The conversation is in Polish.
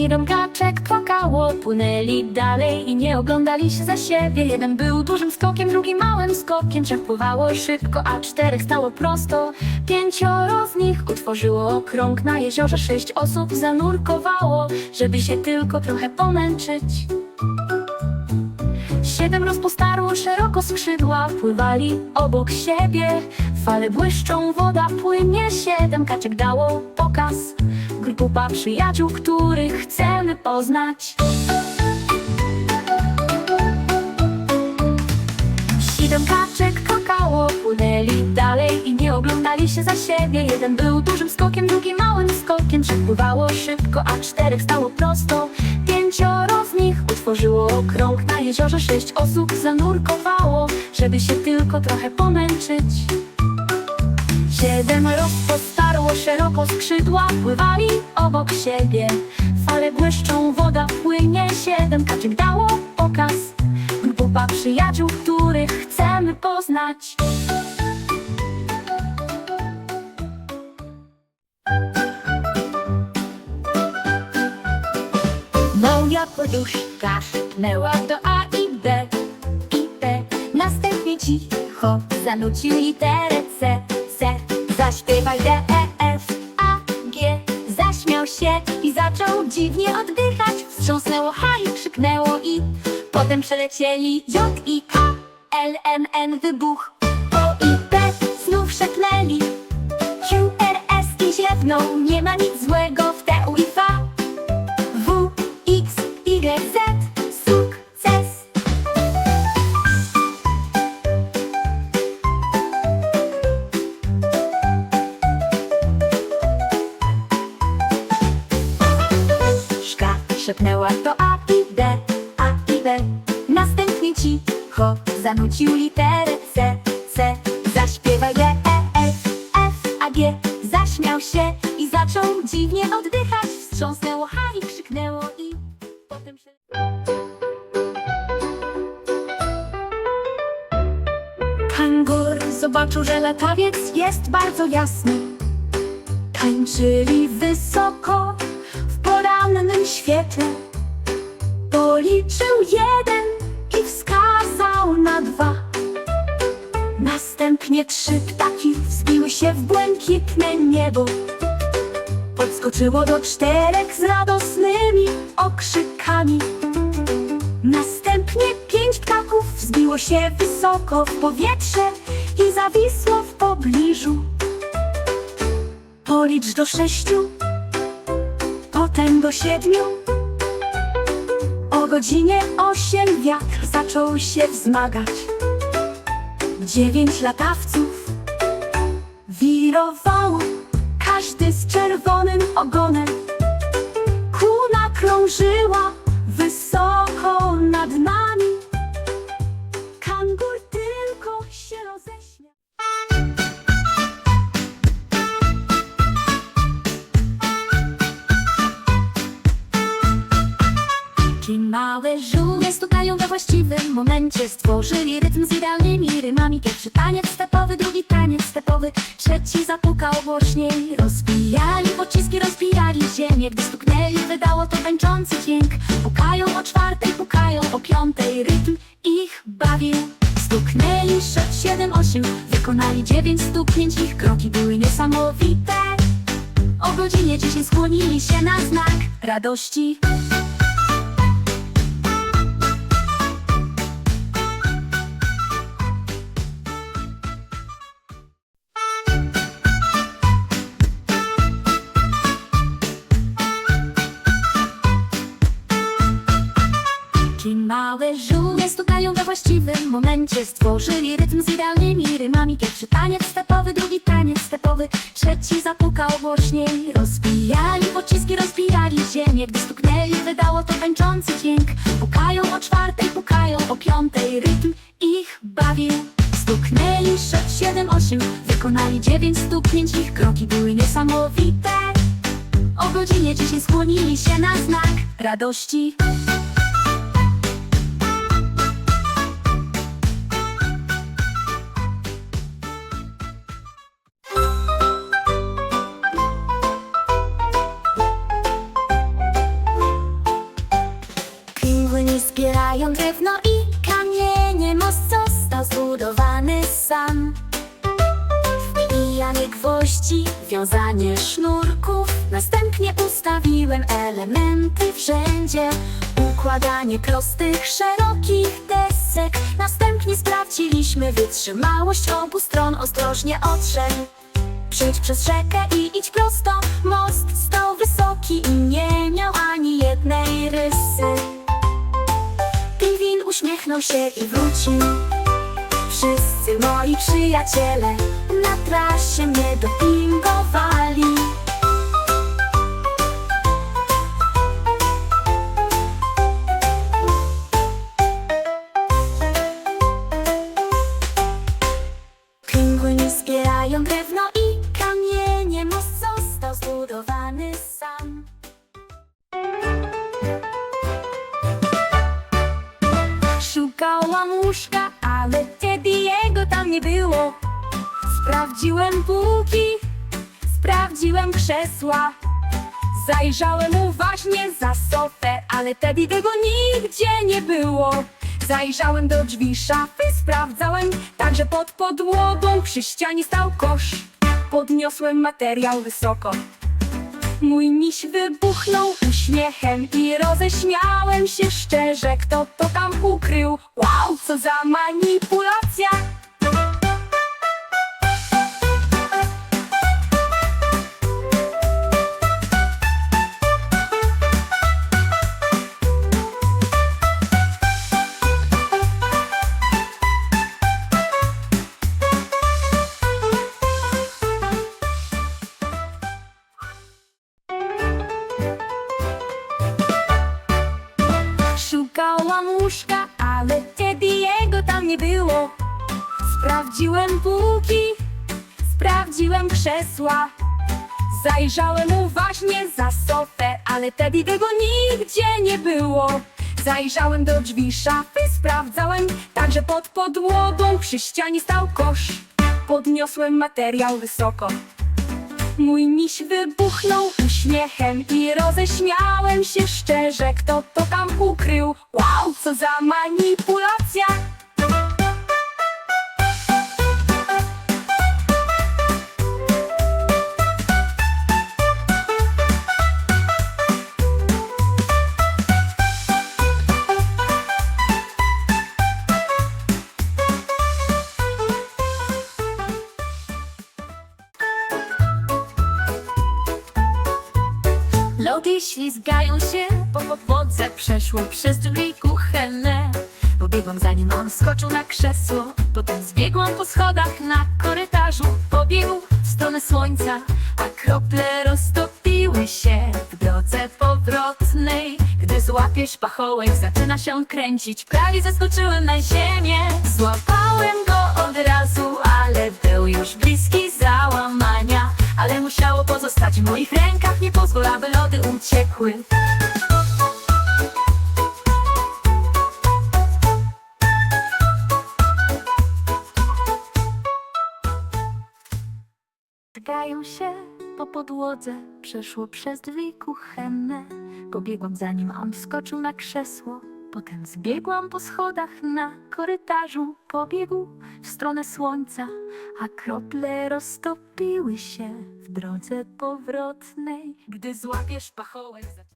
Siedem kaczek płakało, płynęli dalej i nie oglądali się za siebie. Jeden był dużym skokiem, drugi małym skokiem. Trzech pływało szybko, a czterech stało prosto. Pięcioro z nich utworzyło krąg na jeziorze. Sześć osób zanurkowało, żeby się tylko trochę pomęczyć. Siedem rozpostarło szeroko skrzydła, pływali obok siebie. Fale błyszczą, woda płynie, siedem kaczek dało pokaz. Grupa przyjaciół, których chcemy poznać. Siedem kaczek kakało, płynęli dalej i nie oglądali się za siebie. Jeden był dużym skokiem, drugi małym skokiem. Trzech pływało szybko, a czterech stało prosto. Pięcioro z nich utworzyło krąg na jeziorze. Sześć osób zanurkowało, żeby się tylko trochę pomęczyć. Siedem rozpostarło szeroko skrzydła, pływali obok siebie. Fale błyszczą, woda płynie, siedem kaczek dało pokaz. Grupa przyjaciół, których chcemy poznać. Moja poduszka szepnęła do A i B, i B. Następnie cicho zanucił literę C, C. Zaśpiewaj D, E, F, A, G. Zaśmiał się i zaczął dziwnie oddychać. Wstrząsnęło H i krzyknęło I. Potem przelecieli J i K, L, M, N, wybuch. O i P znów szepnęli. Q, R, S i ziewnął. Szepnęła to A i D, A i B. Następnie cicho zanucił literę C, C. Zaśpiewaj D, E, F, F, A, G. Zaśmiał się i zaczął dziwnie oddychać. Wstrząsnęło H i krzyknęło I. Potem się... Kangur zobaczył, że latawiec jest bardzo jasny. Tańczyli wysoko Podskoczyło do czterech z radosnymi okrzykami. Następnie pięć ptaków wzbiło się wysoko w powietrze i zawisło w pobliżu. Policz do sześciu, potem do siedmiu. O godzinie osiem wiatr zaczął się wzmagać. Dziewięć latawców wirowało, z czerwonym ogonem. Kuna krążyła wysoko nad nami. Właściwym momencie Stworzyli rytm z idealnymi rymami. Pierwszy taniec stepowy, drugi taniec stepowy. Trzeci zapukał głośniej. Rozbijali pociski, rozbijali ziemię. Gdy stuknęli, wydało to tańczący dźwięk. Pukają o czwartej, pukają o piątej. Rytm ich bawił. Stuknęli sześć, siedem, osiem. Wykonali dziewięć stuknięć. Ich kroki były niesamowite. O godzinie dziesięć skłonili się na znak radości momencie Stworzyli rytm z idealnymi rymami. Pierwszy taniec stepowy, drugi taniec stepowy. Trzeci zapukał głośniej Rozbijali pociski, rozbijali ziemię. Gdy stuknęli, wydało to tańczący dźwięk. Pukają o czwartej, pukają o piątej. Rytm ich bawił. Stuknęli sześć, siedem, osiem. Wykonali dziewięć stuknięć. Ich kroki były niesamowite. O godzinie dziesięć skłonili się na znak radości zbierają drewno i kamienie Most został zbudowany sam. Wbijanie gwoździ, wiązanie sznurków. Następnie ustawiłem elementy wszędzie. Układanie prostych, szerokich desek. Następnie sprawdziliśmy wytrzymałość obu stron Ostrożnie otrzeń Przejdź przez rzekę i idź prosto. Most stał wysoki i nie miał ani jednej rysy uśmiechnął się i wrócił. Wszyscy moi przyjaciele na trasie mnie dopingowali. Pingwini zbierają drewno i kamienie Most został zbudowany Łóżka, ale Teddy'ego tam nie było. Sprawdziłem półki, sprawdziłem krzesła. Zajrzałem uważnie za sofę, ale Teddy'ego nigdzie nie było. Zajrzałem do drzwi szafy, sprawdzałem Także pod podłogą przy ścianie stał kosz. Podniosłem materiał wysoko Mój miś wybuchnął uśmiechem i roześmiałem się szczerze, kto to tam ukrył. Wow, co za manipulacja! Szukałam łóżka, ale Teddy'ego tam nie było. Sprawdziłem półki, sprawdziłem krzesła. Zajrzałem uważnie za sofę, ale Teddy'ego nigdzie nie było. Zajrzałem do drzwi szafy, sprawdzałem, także pod podłogą przy ścianie stał kosz. Podniosłem materiał wysoko. Mój miś wybuchnął uśmiechem i roześmiałem się szczerze, kto to tam ukrył. Wow, co za manipulacja! Lody ślizgają się po podłodze Przeszło przez drzwi kuchenne Pobiegłam zanim on skoczył na krzesło Potem zbiegłam po schodach na korytarzu Pobiegł w stronę słońca A krople roztopiły się w drodze powrotnej. Gdy złapiesz pachołek zaczyna się kręcić. Prawie zeskoczyłem na ziemię. Złapałem go od razu, ale był już bliski załamania Ale musiało pozostać w moich rękach Nie pozwól, aby lody uciekły Zgają się po podłodze, przeszło przez drzwi kuchenne. Pobiegłam za nim, on wskoczył na krzesło. Potem zbiegłam po schodach na korytarzu. Pobiegł w stronę słońca, a krople roztopiły się w drodze powrotnej. Gdy złapiesz pachołek,